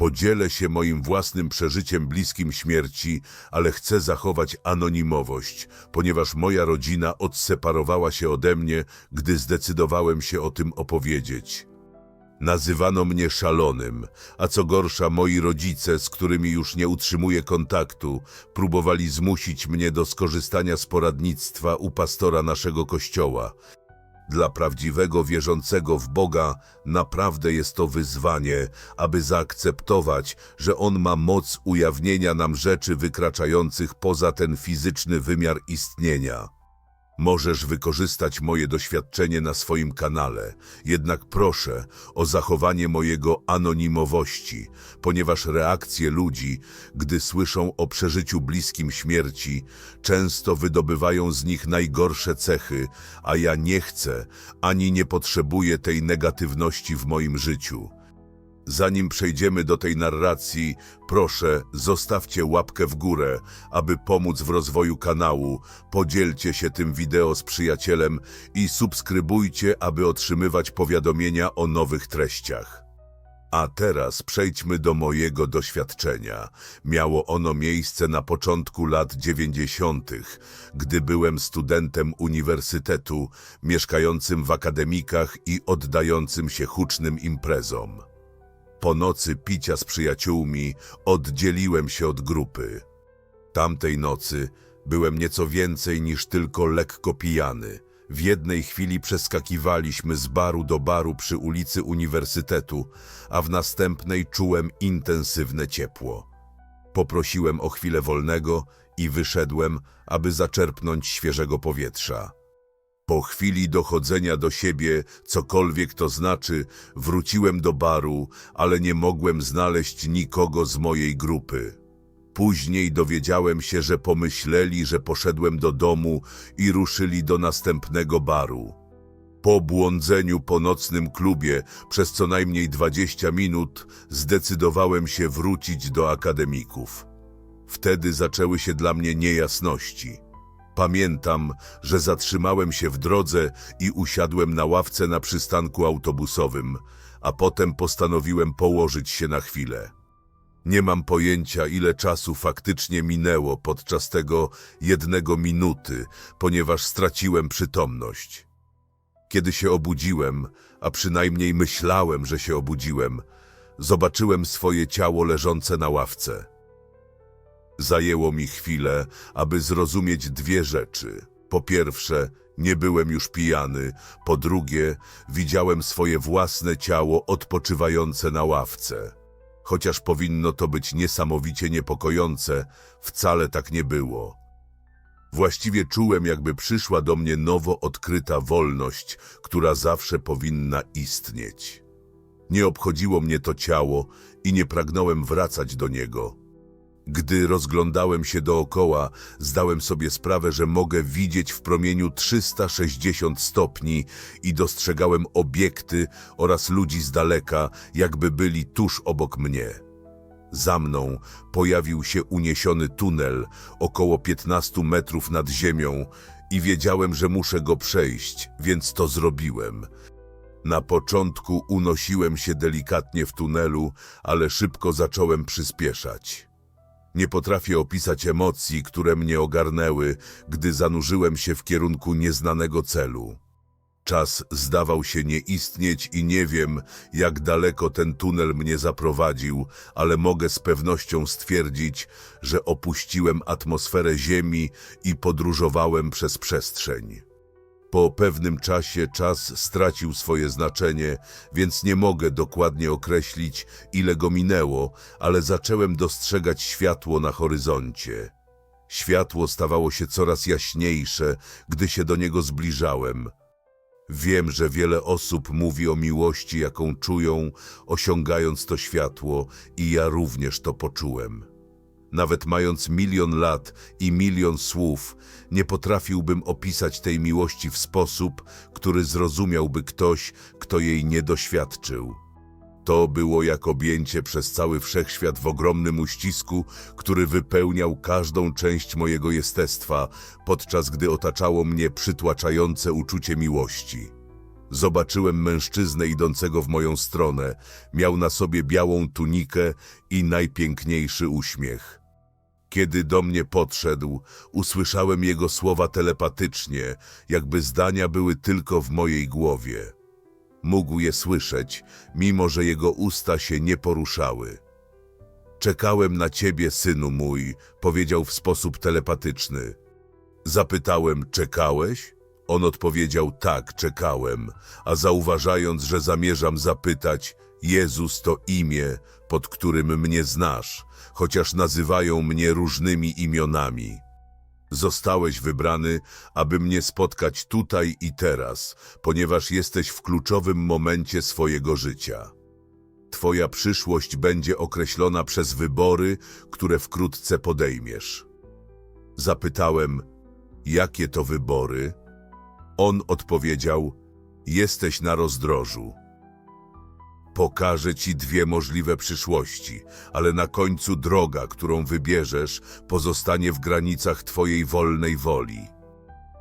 Podzielę się moim własnym przeżyciem bliskim śmierci, ale chcę zachować anonimowość, ponieważ moja rodzina odseparowała się ode mnie, gdy zdecydowałem się o tym opowiedzieć. Nazywano mnie szalonym, a co gorsza moi rodzice, z którymi już nie utrzymuję kontaktu, próbowali zmusić mnie do skorzystania z poradnictwa u pastora naszego kościoła. Dla prawdziwego wierzącego w Boga naprawdę jest to wyzwanie, aby zaakceptować, że On ma moc ujawnienia nam rzeczy wykraczających poza ten fizyczny wymiar istnienia. Możesz wykorzystać moje doświadczenie na swoim kanale, jednak proszę o zachowanie mojego anonimowości, ponieważ reakcje ludzi, gdy słyszą o przeżyciu bliskim śmierci, często wydobywają z nich najgorsze cechy, a ja nie chcę ani nie potrzebuję tej negatywności w moim życiu. Zanim przejdziemy do tej narracji, proszę, zostawcie łapkę w górę, aby pomóc w rozwoju kanału, podzielcie się tym wideo z przyjacielem i subskrybujcie, aby otrzymywać powiadomienia o nowych treściach. A teraz przejdźmy do mojego doświadczenia. Miało ono miejsce na początku lat dziewięćdziesiątych, gdy byłem studentem uniwersytetu, mieszkającym w akademikach i oddającym się hucznym imprezom. Po nocy picia z przyjaciółmi oddzieliłem się od grupy. Tamtej nocy byłem nieco więcej niż tylko lekko pijany. W jednej chwili przeskakiwaliśmy z baru do baru przy ulicy Uniwersytetu, a w następnej czułem intensywne ciepło. Poprosiłem o chwilę wolnego i wyszedłem, aby zaczerpnąć świeżego powietrza. Po chwili dochodzenia do siebie, cokolwiek to znaczy, wróciłem do baru, ale nie mogłem znaleźć nikogo z mojej grupy. Później dowiedziałem się, że pomyśleli, że poszedłem do domu i ruszyli do następnego baru. Po błądzeniu po nocnym klubie przez co najmniej 20 minut zdecydowałem się wrócić do akademików. Wtedy zaczęły się dla mnie niejasności. Pamiętam, że zatrzymałem się w drodze i usiadłem na ławce na przystanku autobusowym, a potem postanowiłem położyć się na chwilę. Nie mam pojęcia, ile czasu faktycznie minęło podczas tego jednego minuty, ponieważ straciłem przytomność. Kiedy się obudziłem, a przynajmniej myślałem, że się obudziłem, zobaczyłem swoje ciało leżące na ławce. Zajęło mi chwilę, aby zrozumieć dwie rzeczy. Po pierwsze, nie byłem już pijany, po drugie, widziałem swoje własne ciało odpoczywające na ławce. Chociaż powinno to być niesamowicie niepokojące, wcale tak nie było. Właściwie czułem, jakby przyszła do mnie nowo odkryta wolność, która zawsze powinna istnieć. Nie obchodziło mnie to ciało i nie pragnąłem wracać do niego. Gdy rozglądałem się dookoła, zdałem sobie sprawę, że mogę widzieć w promieniu 360 stopni i dostrzegałem obiekty oraz ludzi z daleka, jakby byli tuż obok mnie. Za mną pojawił się uniesiony tunel, około 15 metrów nad ziemią i wiedziałem, że muszę go przejść, więc to zrobiłem. Na początku unosiłem się delikatnie w tunelu, ale szybko zacząłem przyspieszać. Nie potrafię opisać emocji, które mnie ogarnęły, gdy zanurzyłem się w kierunku nieznanego celu. Czas zdawał się nie istnieć i nie wiem, jak daleko ten tunel mnie zaprowadził, ale mogę z pewnością stwierdzić, że opuściłem atmosferę Ziemi i podróżowałem przez przestrzeń. Po pewnym czasie czas stracił swoje znaczenie, więc nie mogę dokładnie określić, ile go minęło, ale zacząłem dostrzegać światło na horyzoncie. Światło stawało się coraz jaśniejsze, gdy się do niego zbliżałem. Wiem, że wiele osób mówi o miłości, jaką czują, osiągając to światło, i ja również to poczułem. Nawet mając milion lat i milion słów, nie potrafiłbym opisać tej miłości w sposób, który zrozumiałby ktoś, kto jej nie doświadczył. To było jak objęcie przez cały wszechświat w ogromnym uścisku, który wypełniał każdą część mojego jestestwa, podczas gdy otaczało mnie przytłaczające uczucie miłości. Zobaczyłem mężczyznę idącego w moją stronę. Miał na sobie białą tunikę i najpiękniejszy uśmiech. Kiedy do mnie podszedł, usłyszałem jego słowa telepatycznie, jakby zdania były tylko w mojej głowie. Mógł je słyszeć, mimo że jego usta się nie poruszały. Czekałem na ciebie, synu mój, powiedział w sposób telepatyczny. Zapytałem, czekałeś? On odpowiedział, tak, czekałem, a zauważając, że zamierzam zapytać, Jezus to imię, pod którym mnie znasz, chociaż nazywają mnie różnymi imionami. Zostałeś wybrany, aby mnie spotkać tutaj i teraz, ponieważ jesteś w kluczowym momencie swojego życia. Twoja przyszłość będzie określona przez wybory, które wkrótce podejmiesz. Zapytałem, jakie to wybory? On odpowiedział, jesteś na rozdrożu. Pokażę ci dwie możliwe przyszłości, ale na końcu droga, którą wybierzesz, pozostanie w granicach twojej wolnej woli.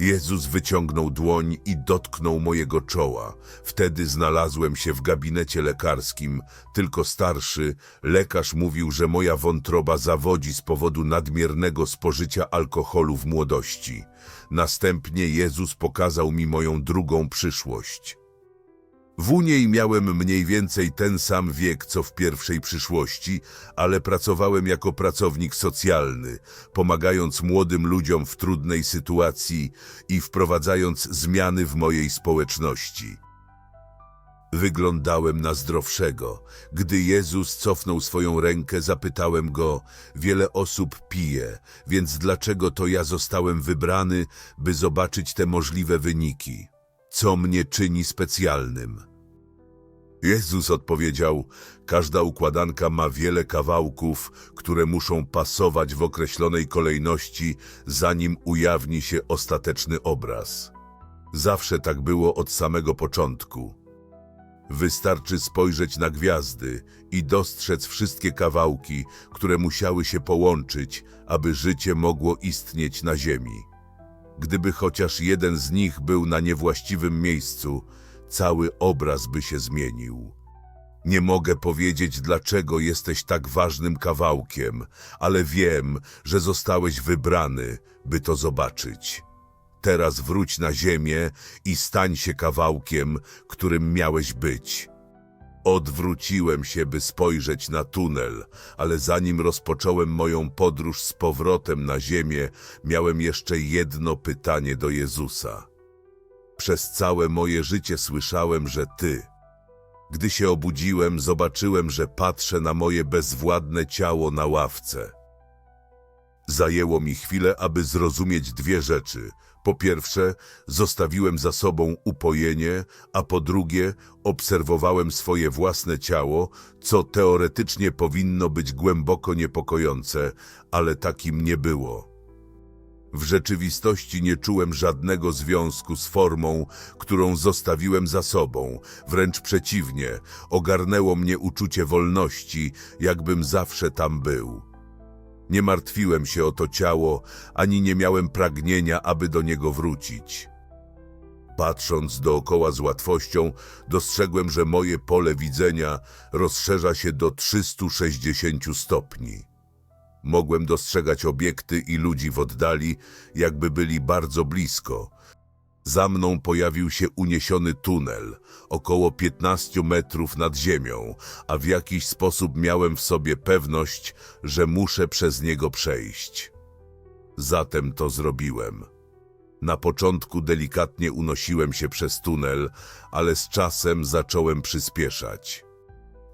Jezus wyciągnął dłoń i dotknął mojego czoła. Wtedy znalazłem się w gabinecie lekarskim, tylko starszy. Lekarz mówił, że moja wątroba zawodzi z powodu nadmiernego spożycia alkoholu w młodości. Następnie Jezus pokazał mi moją drugą przyszłość. W niej miałem mniej więcej ten sam wiek, co w pierwszej przyszłości, ale pracowałem jako pracownik socjalny, pomagając młodym ludziom w trudnej sytuacji i wprowadzając zmiany w mojej społeczności. Wyglądałem na zdrowszego. Gdy Jezus cofnął swoją rękę, zapytałem go, wiele osób pije, więc dlaczego to ja zostałem wybrany, by zobaczyć te możliwe wyniki? Co mnie czyni specjalnym? Jezus odpowiedział, każda układanka ma wiele kawałków, które muszą pasować w określonej kolejności, zanim ujawni się ostateczny obraz. Zawsze tak było od samego początku. Wystarczy spojrzeć na gwiazdy i dostrzec wszystkie kawałki, które musiały się połączyć, aby życie mogło istnieć na Ziemi. Gdyby chociaż jeden z nich był na niewłaściwym miejscu, cały obraz by się zmienił. Nie mogę powiedzieć, dlaczego jesteś tak ważnym kawałkiem, ale wiem, że zostałeś wybrany, by to zobaczyć. Teraz wróć na ziemię i stań się kawałkiem, którym miałeś być. Odwróciłem się, by spojrzeć na tunel, ale zanim rozpocząłem moją podróż z powrotem na ziemię, miałem jeszcze jedno pytanie do Jezusa. Przez całe moje życie słyszałem, że Ty. Gdy się obudziłem, zobaczyłem, że patrzę na moje bezwładne ciało na ławce. Zajęło mi chwilę, aby zrozumieć dwie rzeczy. Po pierwsze, zostawiłem za sobą upojenie, a po drugie, obserwowałem swoje własne ciało, co teoretycznie powinno być głęboko niepokojące, ale takim nie było. W rzeczywistości nie czułem żadnego związku z formą, którą zostawiłem za sobą. Wręcz przeciwnie, ogarnęło mnie uczucie wolności, jakbym zawsze tam był. Nie martwiłem się o to ciało, ani nie miałem pragnienia, aby do niego wrócić. Patrząc dookoła z łatwością, dostrzegłem, że moje pole widzenia rozszerza się do 360 stopni. Mogłem dostrzegać obiekty i ludzi w oddali, jakby byli bardzo blisko. Za mną pojawił się uniesiony tunel, około 15 metrów nad ziemią, a w jakiś sposób miałem w sobie pewność, że muszę przez niego przejść. Zatem to zrobiłem. Na początku delikatnie unosiłem się przez tunel, ale z czasem zacząłem przyspieszać.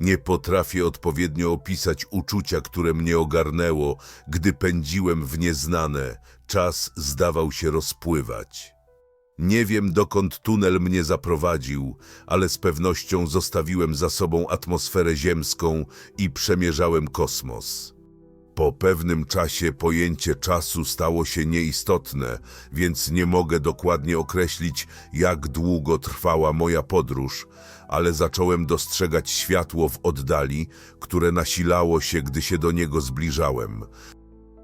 Nie potrafię odpowiednio opisać uczucia, które mnie ogarnęło, gdy pędziłem w nieznane. Czas zdawał się rozpływać. Nie wiem, dokąd tunel mnie zaprowadził, ale z pewnością zostawiłem za sobą atmosferę ziemską i przemierzałem kosmos. Po pewnym czasie pojęcie czasu stało się nieistotne, więc nie mogę dokładnie określić, jak długo trwała moja podróż, ale zacząłem dostrzegać światło w oddali, które nasilało się, gdy się do niego zbliżałem.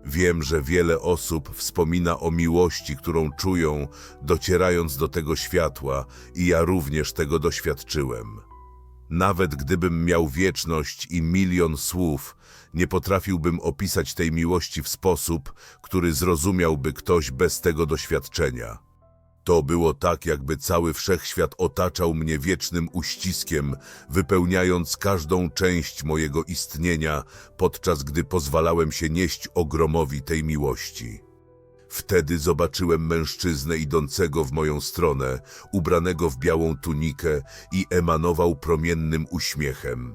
Wiem, że wiele osób wspomina o miłości, którą czują, docierając do tego światła, i ja również tego doświadczyłem. Nawet gdybym miał wieczność i milion słów, nie potrafiłbym opisać tej miłości w sposób, który zrozumiałby ktoś bez tego doświadczenia. To było tak, jakby cały wszechświat otaczał mnie wiecznym uściskiem, wypełniając każdą część mojego istnienia, podczas gdy pozwalałem się nieść ogromowi tej miłości. Wtedy zobaczyłem mężczyznę idącego w moją stronę, ubranego w białą tunikę i emanował promiennym uśmiechem.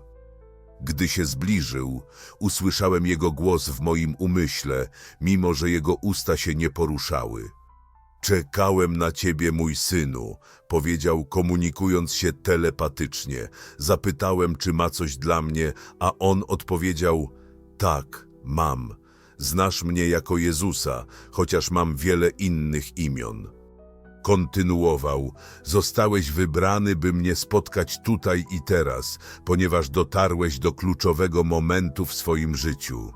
Gdy się zbliżył, usłyszałem jego głos w moim umyśle, mimo że jego usta się nie poruszały. Czekałem na ciebie, mój synu, powiedział, komunikując się telepatycznie. Zapytałem, czy ma coś dla mnie, a on odpowiedział: Tak, mam. Znasz mnie jako Jezusa, chociaż mam wiele innych imion. Kontynuował: Zostałeś wybrany, by mnie spotkać tutaj i teraz, ponieważ dotarłeś do kluczowego momentu w swoim życiu.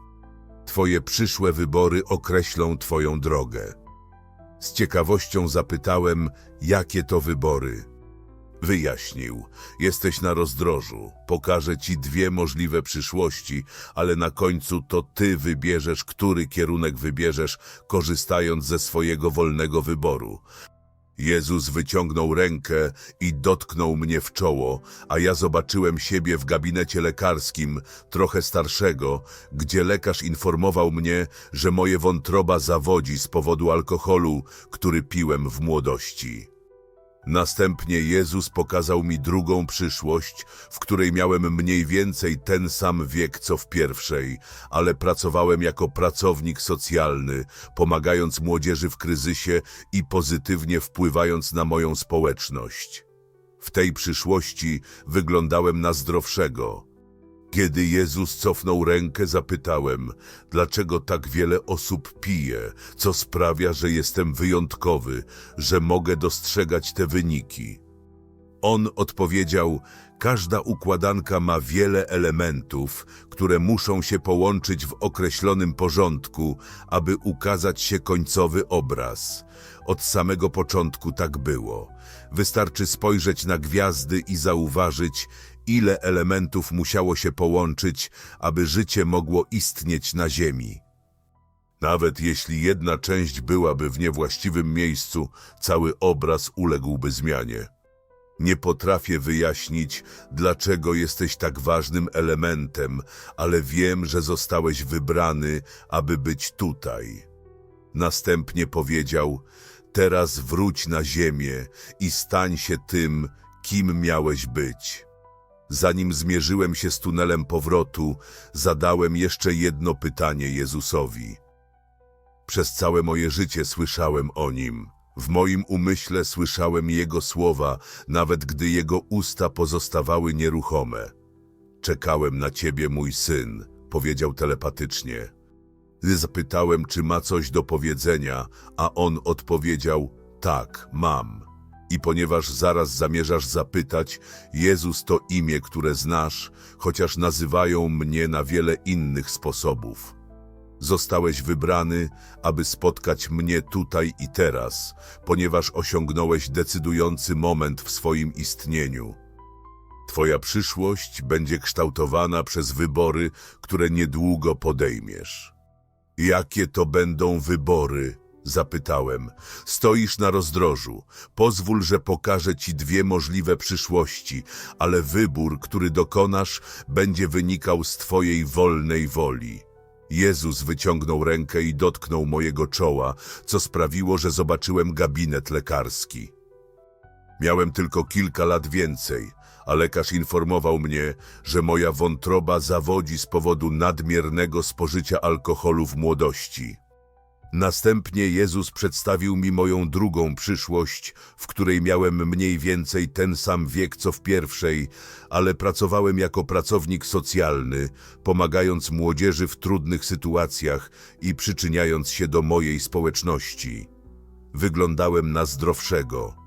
Twoje przyszłe wybory określą Twoją drogę. Z ciekawością zapytałem, jakie to wybory. Wyjaśnił, jesteś na rozdrożu, pokażę ci dwie możliwe przyszłości, ale na końcu to ty wybierzesz, który kierunek wybierzesz, korzystając ze swojego wolnego wyboru. Jezus wyciągnął rękę i dotknął mnie w czoło, a ja zobaczyłem siebie w gabinecie lekarskim, trochę starszego, gdzie lekarz informował mnie, że moje wątroba zawodzi z powodu alkoholu, który piłem w młodości. Następnie Jezus pokazał mi drugą przyszłość, w której miałem mniej więcej ten sam wiek co w pierwszej, ale pracowałem jako pracownik socjalny, pomagając młodzieży w kryzysie i pozytywnie wpływając na moją społeczność. W tej przyszłości wyglądałem na zdrowszego. Kiedy Jezus cofnął rękę, zapytałem, dlaczego tak wiele osób pije, co sprawia, że jestem wyjątkowy, że mogę dostrzegać te wyniki. On odpowiedział, każda układanka ma wiele elementów, które muszą się połączyć w określonym porządku, aby ukazać się końcowy obraz. Od samego początku tak było. Wystarczy spojrzeć na gwiazdy i zauważyć, ile elementów musiało się połączyć, aby życie mogło istnieć na Ziemi. Nawet jeśli jedna część byłaby w niewłaściwym miejscu, cały obraz uległby zmianie. Nie potrafię wyjaśnić, dlaczego jesteś tak ważnym elementem, ale wiem, że zostałeś wybrany, aby być tutaj. Następnie powiedział: Teraz wróć na ziemię i stań się tym, kim miałeś być. Zanim zmierzyłem się z tunelem powrotu, zadałem jeszcze jedno pytanie Jezusowi. Przez całe moje życie słyszałem o nim. W moim umyśle słyszałem Jego słowa, nawet gdy Jego usta pozostawały nieruchome. Czekałem na Ciebie, mój syn, powiedział telepatycznie. Zapytałem, czy ma coś do powiedzenia, a on odpowiedział, tak, mam. I ponieważ zaraz zamierzasz zapytać, Jezus to imię, które znasz, chociaż nazywają mnie na wiele innych sposobów. Zostałeś wybrany, aby spotkać mnie tutaj i teraz, ponieważ osiągnąłeś decydujący moment w swoim istnieniu. Twoja przyszłość będzie kształtowana przez wybory, które niedługo podejmiesz. Jakie to będą wybory? Zapytałem. Stoisz na rozdrożu. Pozwól, że pokażę ci dwie możliwe przyszłości, ale wybór, który dokonasz, będzie wynikał z twojej wolnej woli. Jezus wyciągnął rękę i dotknął mojego czoła, co sprawiło, że zobaczyłem gabinet lekarski. Miałem tylko kilka lat więcej, a lekarz informował mnie, że moja wątroba zawodzi z powodu nadmiernego spożycia alkoholu w młodości. Następnie Jezus przedstawił mi moją drugą przyszłość, w której miałem mniej więcej ten sam wiek co w pierwszej, ale pracowałem jako pracownik socjalny, pomagając młodzieży w trudnych sytuacjach i przyczyniając się do mojej społeczności. Wyglądałem na zdrowszego.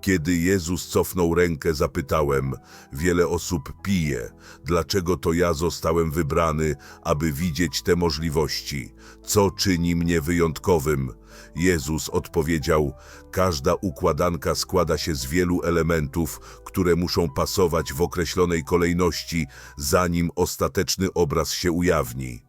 Kiedy Jezus cofnął rękę, zapytałem: Wiele osób pije. Dlaczego to ja zostałem wybrany, aby widzieć te możliwości? Co czyni mnie wyjątkowym? Jezus odpowiedział: Każda układanka składa się z wielu elementów, które muszą pasować w określonej kolejności, zanim ostateczny obraz się ujawni.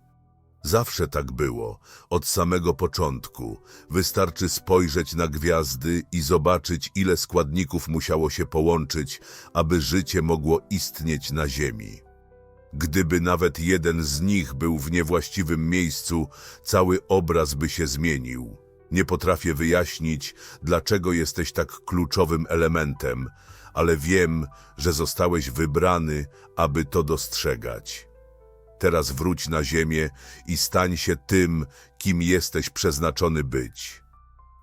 Zawsze tak było, od samego początku. Wystarczy spojrzeć na gwiazdy i zobaczyć, ile składników musiało się połączyć, aby życie mogło istnieć na Ziemi. Gdyby nawet jeden z nich był w niewłaściwym miejscu, cały obraz by się zmienił. Nie potrafię wyjaśnić, dlaczego jesteś tak kluczowym elementem, ale wiem, że zostałeś wybrany, aby to dostrzegać. Teraz wróć na ziemię i stań się tym, kim jesteś przeznaczony być.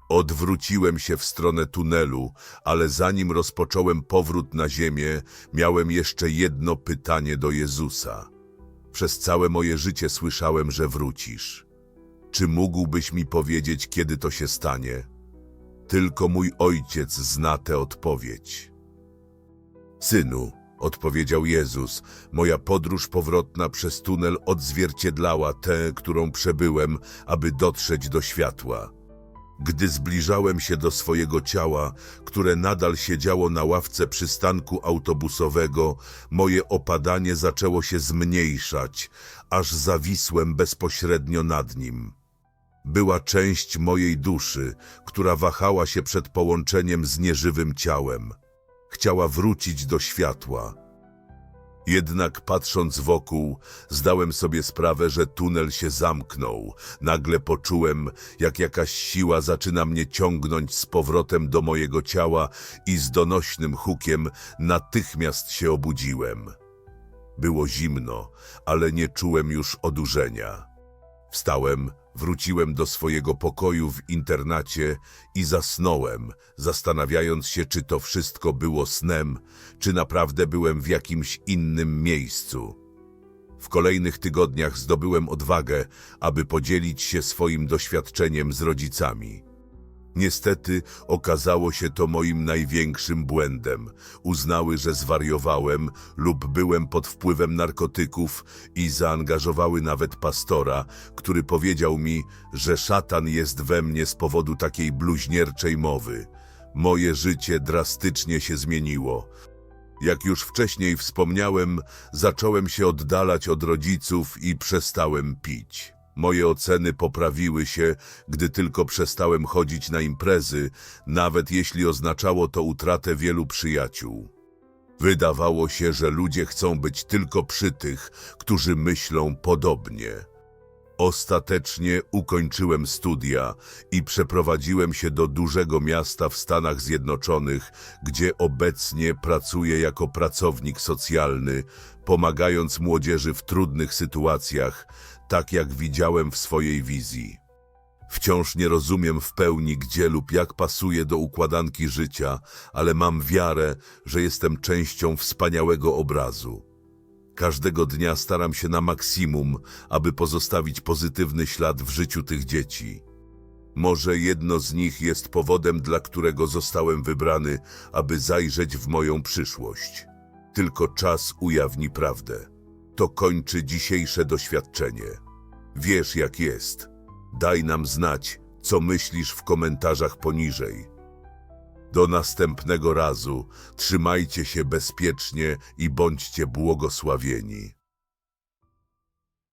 Odwróciłem się w stronę tunelu, ale zanim rozpocząłem powrót na ziemię, miałem jeszcze jedno pytanie do Jezusa. Przez całe moje życie słyszałem, że wrócisz. Czy mógłbyś mi powiedzieć, kiedy to się stanie? Tylko mój ojciec zna tę odpowiedź. Synu, odpowiedział Jezus, moja podróż powrotna przez tunel odzwierciedlała tę, którą przebyłem, aby dotrzeć do światła. Gdy zbliżałem się do swojego ciała, które nadal siedziało na ławce przystanku autobusowego, moje opadanie zaczęło się zmniejszać, aż zawisłem bezpośrednio nad nim. Była część mojej duszy, która wahała się przed połączeniem z nieżywym ciałem. Chciała wrócić do światła. Jednak patrząc wokół, zdałem sobie sprawę, że tunel się zamknął. Nagle poczułem, jak jakaś siła zaczyna mnie ciągnąć z powrotem do mojego ciała i z donośnym hukiem natychmiast się obudziłem. Było zimno, ale nie czułem już odurzenia. Wstałem, wróciłem do swojego pokoju w internacie i zasnąłem, zastanawiając się, czy to wszystko było snem, czy naprawdę byłem w jakimś innym miejscu. W kolejnych tygodniach zdobyłem odwagę, aby podzielić się swoim doświadczeniem z rodzicami. Niestety okazało się to moim największym błędem. Uznały, że zwariowałem lub byłem pod wpływem narkotyków i zaangażowały nawet pastora, który powiedział mi, że szatan jest we mnie z powodu takiej bluźnierczej mowy. Moje życie drastycznie się zmieniło. Jak już wcześniej wspomniałem, zacząłem się oddalać od rodziców i przestałem pić. Moje oceny poprawiły się, gdy tylko przestałem chodzić na imprezy, nawet jeśli oznaczało to utratę wielu przyjaciół. Wydawało się, że ludzie chcą być tylko przy tych, którzy myślą podobnie. Ostatecznie ukończyłem studia i przeprowadziłem się do dużego miasta w Stanach Zjednoczonych, gdzie obecnie pracuję jako pracownik socjalny, pomagając młodzieży w trudnych sytuacjach, tak jak widziałem w swojej wizji. Wciąż nie rozumiem w pełni, gdzie lub jak pasuje do układanki życia, ale mam wiarę, że jestem częścią wspaniałego obrazu. Każdego dnia staram się na maksimum, aby pozostawić pozytywny ślad w życiu tych dzieci. Może jedno z nich jest powodem, dla którego zostałem wybrany, aby zajrzeć w moją przyszłość. Tylko czas ujawni prawdę. To kończy dzisiejsze doświadczenie. Wiesz jak jest. Daj nam znać, co myślisz w komentarzach poniżej. Do następnego razu trzymajcie się bezpiecznie i bądźcie błogosławieni.